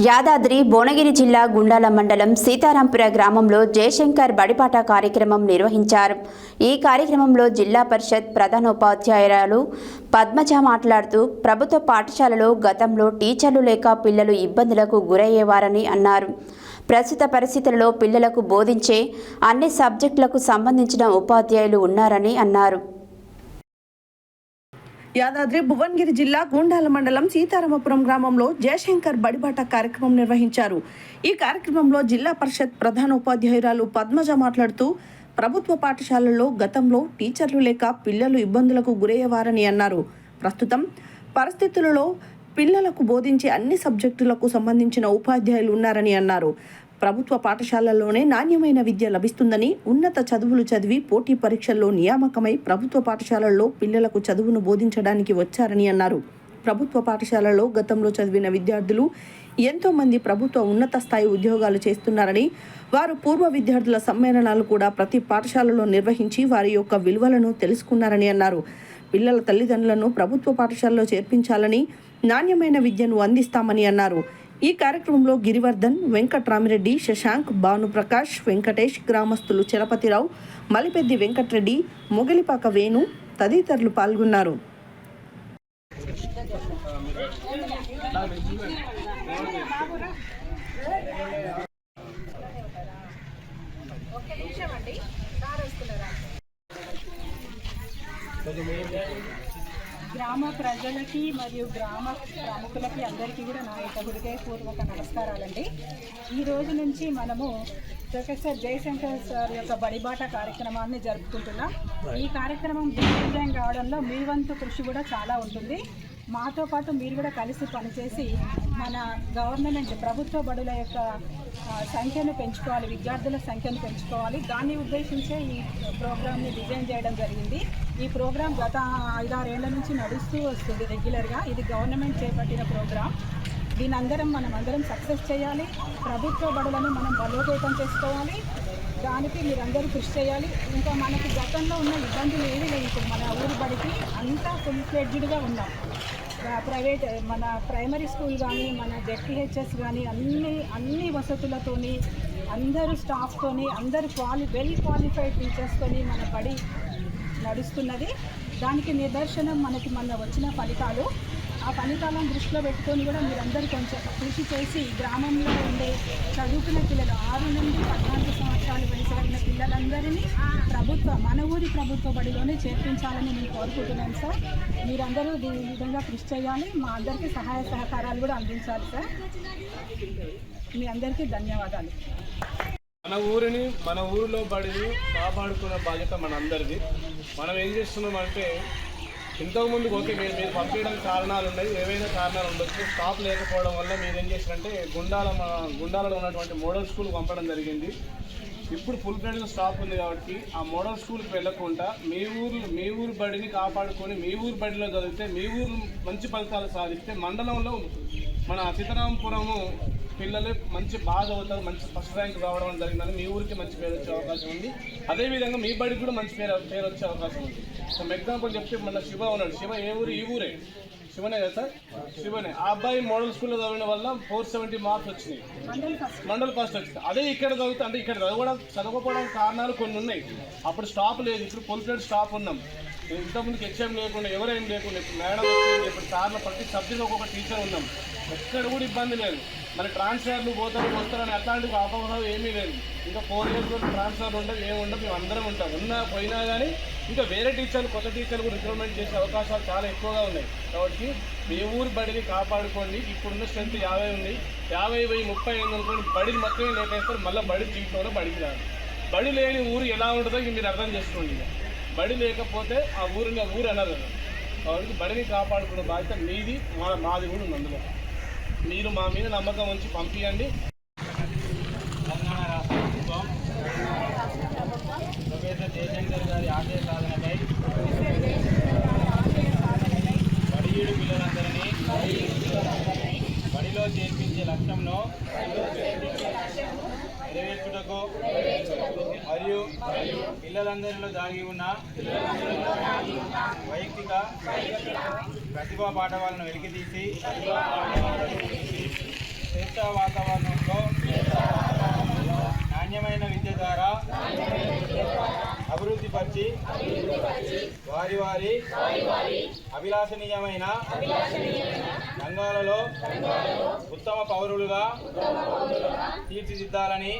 యాదాద్రి భువనగిరి జిల్లా గుండాల మండలం సీతారాంపుర గ్రామంలో జయశంకర్ బడిపాట కార్యక్రమం నిర్వహించారు. ఈ కార్యక్రమంలో జిల్లా పరిషత్ ప్రధానోపాధ్యాయురాలు పద్మజ మాట్లాడుతూ ప్రభుత్వ పాఠశాలలో గతంలో టీచర్లు లేక పిల్లలు ఇబ్బందులకు గురయ్యేవారని అన్నారు. ప్రస్తుత పరిస్థితులలో పిల్లలకు బోధించే అన్ని సబ్జెక్టులకు సంబంధించిన ఉపాధ్యాయులు ఉన్నారని అన్నారు. యాదాద్రి భువనగిరి జిల్లా గూండాల మండలం సీతారామపురం గ్రామంలో జయశంకర్ బడిబాట కార్యక్రమం నిర్వహించారు. ఈ కార్యక్రమంలో జిల్లా పరిషత్ ప్రధాన ఉపాధ్యాయురాలు పద్మజ మాట్లాడుతూ ప్రభుత్వ పాఠశాలల్లో గతంలో టీచర్లు లేక పిల్లలు ఇబ్బందులకు గురయ్యేవారని అన్నారు. ప్రస్తుతం పరిస్థితులలో పిల్లలకు బోధించే అన్ని సబ్జెక్టులకు సంబంధించిన ఉపాధ్యాయులు ఉన్నారని అన్నారు. ప్రభుత్వ పాఠశాలల్లోనే నాణ్యమైన విద్య లభిస్తుందని ఉన్నత చదువులు చదివి పోటీ పరీక్షల్లో నియామకమై ప్రభుత్వ పాఠశాలల్లో పిల్లలకు చదువును బోధించడానికి వచ్చారని అన్నారు. ప్రభుత్వ పాఠశాలలో గతంలో చదివిన విద్యార్థులు ఎంతో మంది ప్రభుత్వ ఉన్నత స్థాయి ఉద్యోగాలు చేస్తున్నారని వారు పూర్వ విద్యార్థుల సమ్మేళనాలు కూడా ప్రతి పాఠశాలలో నిర్వహించి వారి యొక్క విలువలను తెలుసుకున్నారని అన్నారు. పిల్లల తల్లిదండ్రులను ప్రభుత్వ పాఠశాలలో చేర్పించాలని నాణ్యమైన విద్యను అందిస్తామని అన్నారు. ఈ కార్యక్రమంలో గిరివర్ధన్ వెంకట్రామిరెడ్డి శశాంక్ భానుప్రకాష్ వెంకటేష్ గ్రామస్తులు చలపతిరావు మలిపెద్ది వెంకట్రెడ్డి మొగలిపాక వేణు తదితరులు పాల్గొన్నారు. గ్రామ ప్రజలకి మరియు గ్రామ ప్రముఖులకి అందరికీ కూడా నా యొక్క హృదయపూర్వక నమస్కారాలండి. ఈ రోజు నుంచి మనము ప్రొఫెసర్ జయశంకర్ సార్ యొక్క బడిబాట కార్యక్రమాన్ని జరుపుకుంటున్నాం. ఈ కార్యక్రమం దిగ్విజయం కావడంలో మీ వంతు కృషి కూడా చాలా ఉంటుంది. మాతో పాటు మీరు కూడా కలిసి పనిచేసి మన గవర్నమెంట్ ప్రభుత్వ బడుల యొక్క సంఖ్యను పెంచుకోవాలి విద్యార్థుల సంఖ్యను పెంచుకోవాలి. దాన్ని ఉద్దేశించే ఈ ప్రోగ్రామ్ని డిజైన్ చేయడం జరిగింది. ఈ ప్రోగ్రాం గత ఐదారేళ్ళ నుంచి నడుస్తూ వస్తుంది రెగ్యులర్గా. ఇది గవర్నమెంట్ చేపట్టిన ప్రోగ్రాం దీని అందరం మనం అందరం సక్సెస్ చేయాలి. ప్రభుత్వ బడులను మనం బలోపేతం చేసుకోవాలి. దానికి మీరందరూ కృషి చేయాలి. ఇంకా మనకి గతంలో ఉన్న ఇబ్బందులు ఏమీ లేవు. ఇప్పుడు మన ఊరి బడికి అంతా ఫుల్ ఫ్లెడ్జ్డ్గా ఉన్నాం. ప్రైవేట్ మన ప్రైమరీ స్కూల్ కానీ మన జెడ్పిహెచ్ఎస్ కానీ అన్ని అన్ని వసతులతోని అందరూ స్టాఫ్తోని అందరు క్వాలి వెల్ క్వాలిఫైడ్ టీచర్స్తోని మన బడి నడుస్తున్నది. దానికి నిదర్శనం మనకి మొన్న వచ్చిన ఫలితాలు. ఆ ఫలితాలను దృష్టిలో పెట్టుకొని కూడా మీరందరూ కొంచెం కృషి చేసి గ్రామంలో ఉండే చదువుకున్న పిల్లలు ఆరు నుండి పద్నాలుగు సంవత్సరాలు వయసు పిల్లలందరినీ ప్రభుత్వ మన ఊరి ప్రభుత్వ బడిలోనే చేర్పించాలని నేను కోరుకుంటున్నాను సార్. మీరందరూ దీని విధంగా కృషి చేయాలి. మా అందరికీ సహాయ సహకారాలు కూడా అందించాలి సార్. మీ అందరికీ ధన్యవాదాలు. మన ఊరిని మన ఊరిలో బడిని కాపాడుకునే బాధ్యత మనందరిది. మనం ఏం చేస్తున్నాం అంటే ఇంతకుముందు ఓకే మీరు మీరు పంపించడానికి కారణాలు ఉన్నాయి. ఏవైనా కారణాలు ఉండొచ్చు. స్టాప్ లేకపోవడం వల్ల మీరు ఏం చేశారంటే గుండాల గుండాలలో ఉన్నటువంటి మోడల్ స్కూల్ పంపడం జరిగింది. ఇప్పుడు ఫుల్ ఫ్లెడ్జ్ స్టాప్ ఉంది కాబట్టి ఆ మోడల్ స్కూల్కి వెళ్ళకుండా మీ ఊరు మీ ఊరు బడిని కాపాడుకొని మీ ఊరు బడిలో చదివితే మీ ఊరు మంచి ఫలితాలు సాధిస్తే మండలంలో మన సీతారామపురము పిల్లలు మంచి బాగా చదువుతారు మంచి ఫస్ట్ ర్యాంక్ రావడం జరిగిందని మీ ఊరికి మంచి పేరు వచ్చే అవకాశం ఉంది. అదేవిధంగా మీ బడికి కూడా మంచి పేరు పేరు వచ్చే అవకాశం ఉంది. సో ఎగ్జాంపుల్ చెప్తే మన శివ ఉన్నాడు. శివ ఏ ఊరు? ఈ ఊరే. శివనే కదా సార్? శివనే. ఆ అబ్బాయి మోడల్ స్కూల్లో చదివిన వల్ల ఫోర్ సెవెంటీ మార్క్స్ వచ్చినాయి. మండల్ ఫస్ట్. వచ్చింది. అదే ఇక్కడ చదివితే అంటే ఇక్కడ చదవడం చదవకపోవడం కారణాలు కొన్ని ఉన్నాయి. అప్పుడు స్టాప్ లేదు. ఇప్పుడు ఫుల్ ప్లేట్ స్టాప్ ఉన్నాం. ఇంతకుముందుకు హెచ్ఎం లేకుండా ఎవరేం లేకుండా ఇప్పుడు మేడం ఇప్పుడు సార్లు ప్రతి సబ్జెక్ట్ ఒక్కొక్క టీచర్ ఉన్నాం. ఎక్కడ కూడా ఇబ్బంది లేదు. మరి ట్రాన్స్ఫర్లు పోతారు వస్తారని అట్లాంటి అపోహలు ఏమీ లేదు. ఇంకా ఫోర్ ఇయర్స్ వరకు ట్రాన్స్ఫర్ ఉండదు ఏమి మేము అందరం ఉంటాం. ఉన్నా పోయినా కానీ ఇంకా వేరే టీచర్లు కొత్త టీచర్లు కూడా రిక్రూట్మెంట్ చేసే అవకాశాలు చాలా ఎక్కువగా ఉన్నాయి. కాబట్టి మీ ఊరు బడిని కాపాడుకోండి. ఇప్పుడున్న స్ట్రెంత్ యాభై ఉంది. యాభై వెయ్యి ముప్పై ఎనిమిది అనుకోండి బడిని మొత్తమే లేపేస్తారు. మళ్ళీ బడి జీవితంలో బడికి రాదు. బడి లేని ఊరు ఎలా ఉంటుందో మీరు అర్థం చేసుకోండి బడి లేకపోతే ఆ ఊరిని ఆ ఊరు అనరు. కాబట్టి బడిని కాపాడుకునే బాధ్యత మీది మా మాది కూడా ఉంది అందులో. మీరు మా మీద నమ్మకం ఉంచి పంపించండి తెలంగాణ రాష్ట్ర ప్రభుత్వం ప్రొఫెసర్ జయశంకర్ గారి ఆదేశాలను పిల్లలందరిలో దాగి ఉన్న వైయక్తిక ప్రతిభా పాఠవాలను వెలికితీసి శ్రేష్ట వాతావరణంలో నాణ్యమైన విద్య ద్వారా అభివృద్ధి పరిచి వారి వారి అభిలాషణీయమైన రంగాలలో ఉత్తమ పౌరులుగా తీర్చిదిద్దాలని